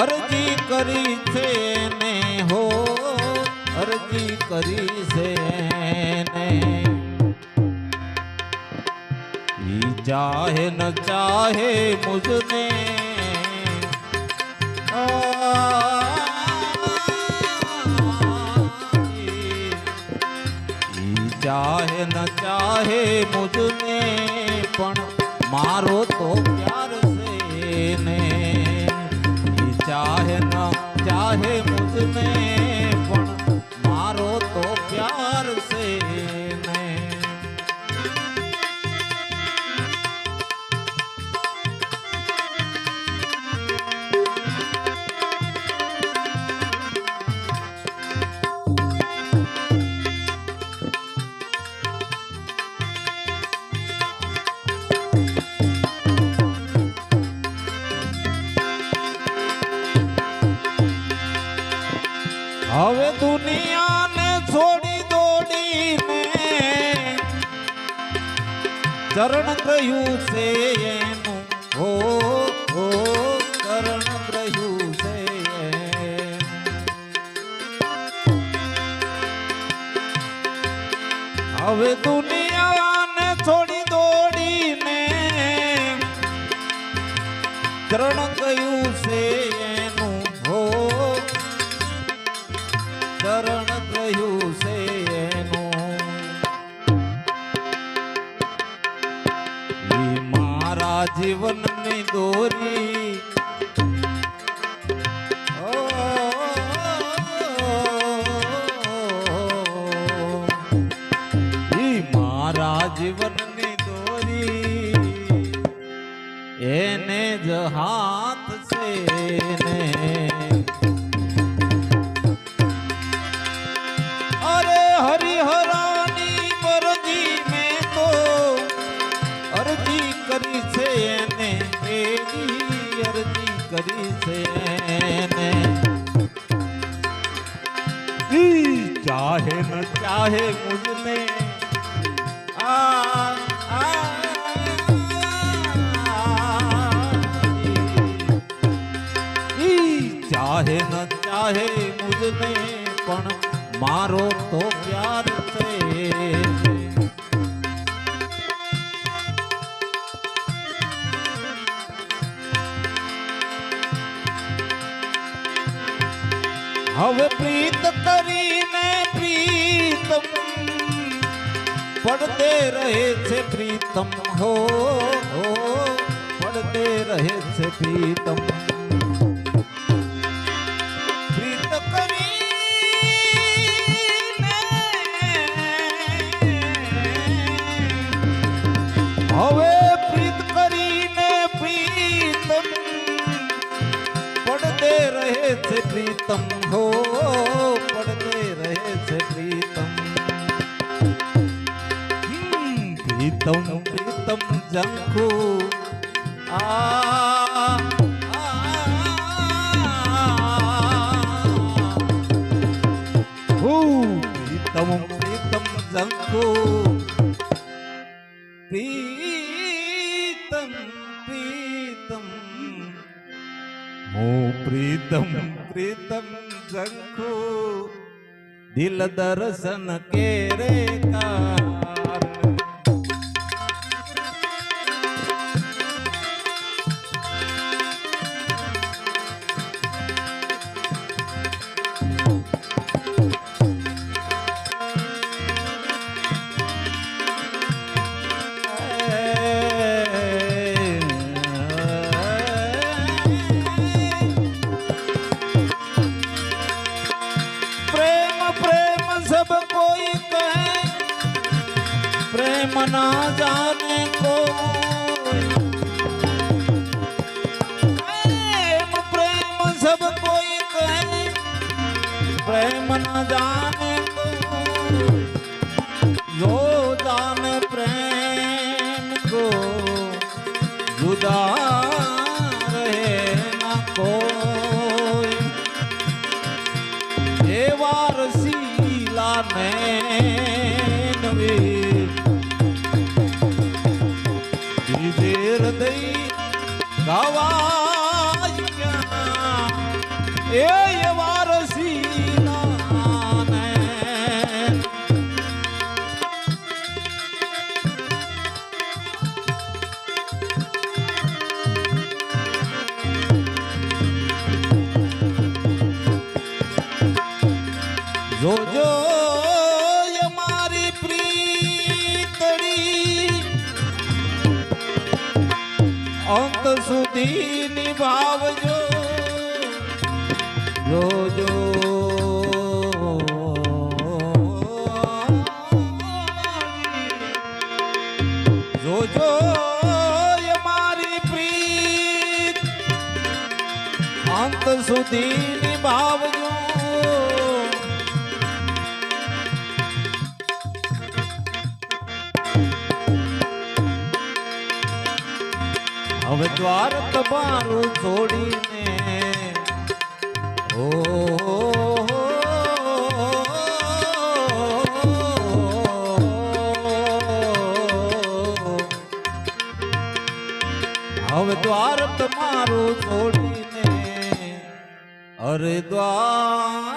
અરજી કરી છે ને હો, અરજી કરી છે ને ઈ ચાહે ન ચાહે મુજને. ચાહે ન ચાહે મુજને, પણ મારો તો ચાહે મુझने દુનિયાને છોડી દોડીને ચરણ ગ્રહ્યું છે એનું હો હો, ચરણ ગ્રહ્યું છે. હવે દુનિયાને છોડી દોડીને ચરણ ગયું જીવનની દોરી. મારા જીવનની દોરી. એને જ છે ચાહે ન ચાહે મુજને આ ચાહે ન ચાહે મુજને પણ મારો તો હવે પ્રીત કરીને પ્રીતમ પડતે રહે છે પ્રીતમ. હો પડતે રહે છે પ્રીતમ. છે પ્રીતમ. હો પડતે રહે છે પ્રીતમ. પ્રીતમ પ્રીતમ જંખુ આ પ્રીતમ પ્રીતમ જંખુ પ્રીતમ જંખુ દિલ દર્શન કે सब कोई कहे प्रेम न जाने जो दान प्रेम को जुदा रहे न कोई देवार सीला नैनवे देर दई गवा જોજો મારી પ્રીતડી અંત સુધી નિભાવજો. સુધી નિભાવજો હવે દ્વાર તમારું છોડીને દ્વાર તમારું છોડીને. અરે દ્વાર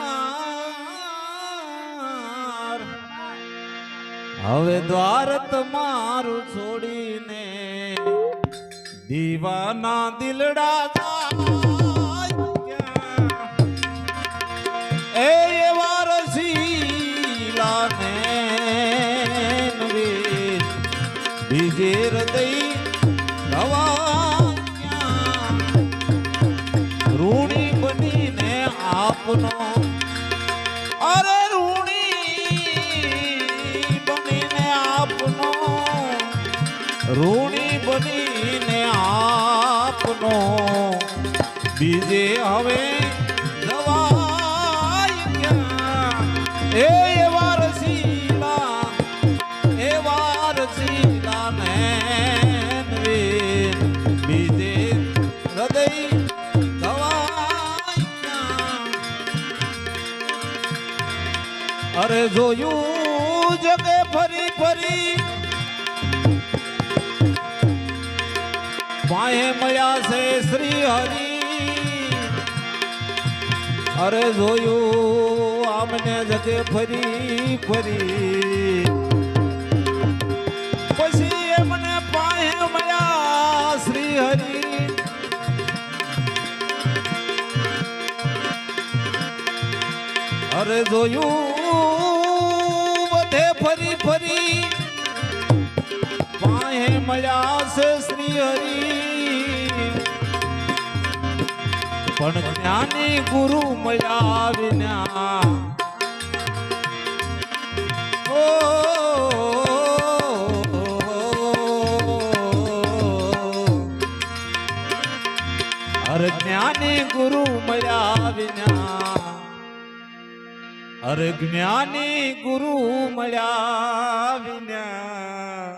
હવે દ્વાર તમારું છોડીને. દીવાના દિલડા બીજે હવે જવાય ક્યાં? એ એવા રસીલા એવા રસીલા ને બીજે હૃદય અરે જોયું જગે ફરી ફરી પાએ મળ્યા છે શ્રી હરિ અરે જોયું આમને જગે ફરી ફરી. પછી એમને પાએ મળ્યા શ્રી હરિ અરે જોયું બધે ફરી ફરી. પાહે મળ્યા પણ જ્ઞાની ગુરુ મળ્યા વિના ઓ અરે જ્ઞાની ગુરુ મળ્યા વિના અરે જ્ઞાની ગુરુ મળ્યા વિના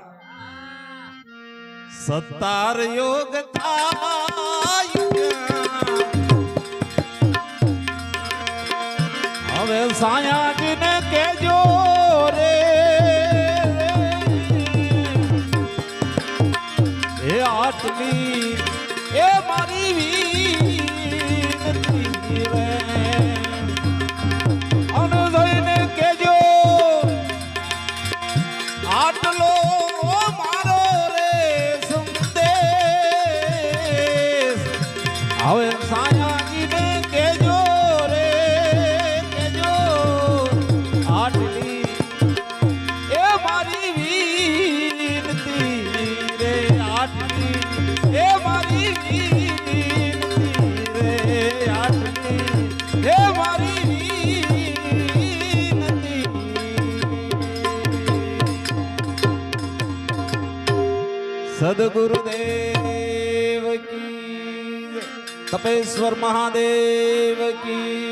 સત્તાર યોગ થાય હવે સાયાજીને કેજો રે. એ આટલી એ મારી વીરતી રે હવે સાયાજીને સદગુરુદેવ કી. તપેશ્વર મહાદેવ કી